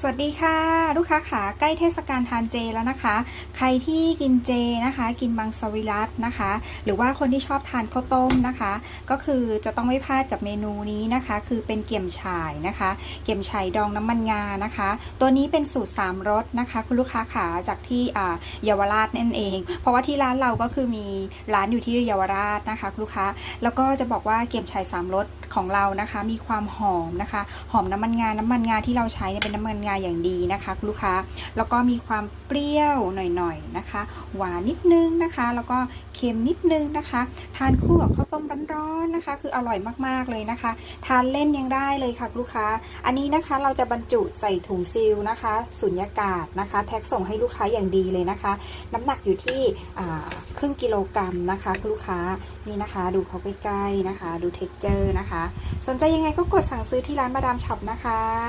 สวัสดีค่ะ ลูกค้าขาใกล้เทศกาลทานเจแล้วนะคะ ใครที่กินเจนะคะ กินมังสวิรัตนะคะ หรือว่าคนที่ชอบทานข้าวต้มนะคะ ก็คือจะต้องไม่พลาดกับเมนูนี้นะคะ คือเป็นเกี่ยมฉ่ายนะคะ เกี่ยมฉ่ายดองน้ำมันงานะคะ ตัวนี้เป็นสูตรสามรสนะคะ คุณลูกค้าขาจากที่เยาวราชนั่นเอง เพราะว่าที่ร้านเราก็คือมีร้านอยู่ที่เยาวราชนะคะคุณลูกค้าแล้วก็จะบอกว่าเกี่ยมฉ่ายสามรส ของเรานะคะ มีความหอมนะคะ หอมน้ำมันงา น้ำมันงาที่เราใช้เนี่ยเป็นน้ำมันงาอย่างดีนะคะคุณลูกค้า แล้วก็มีความเปรี้ยวหน่อยๆนะคะ หวานนิดนึงนะคะ แล้วก็เค็มนิดนึงนะคะ ทานคู่กับข้าวต้มร้อน นะคะ คืออร่อยมากๆเลยนะคะ ทานเล่นยังได้เลยค่ะลูกค้า อันนี้นะคะเราจะบรรจุใส่ถุงซีลนะคะสุญญากาศนะคะ แพ็คส่งให้ลูกค้าอย่างดีเลยนะคะ น้ำหนักอยู่ที่ครึ่งกิโลกรัมนะคะคุณลูกค้านี่นะคะ ดูเขาใกล้ๆนะคะ ดูเท็กเจอร์นะคะ สนใจยังไงก็กดสั่งซื้อที่ร้านมาดามช็อปนะคะ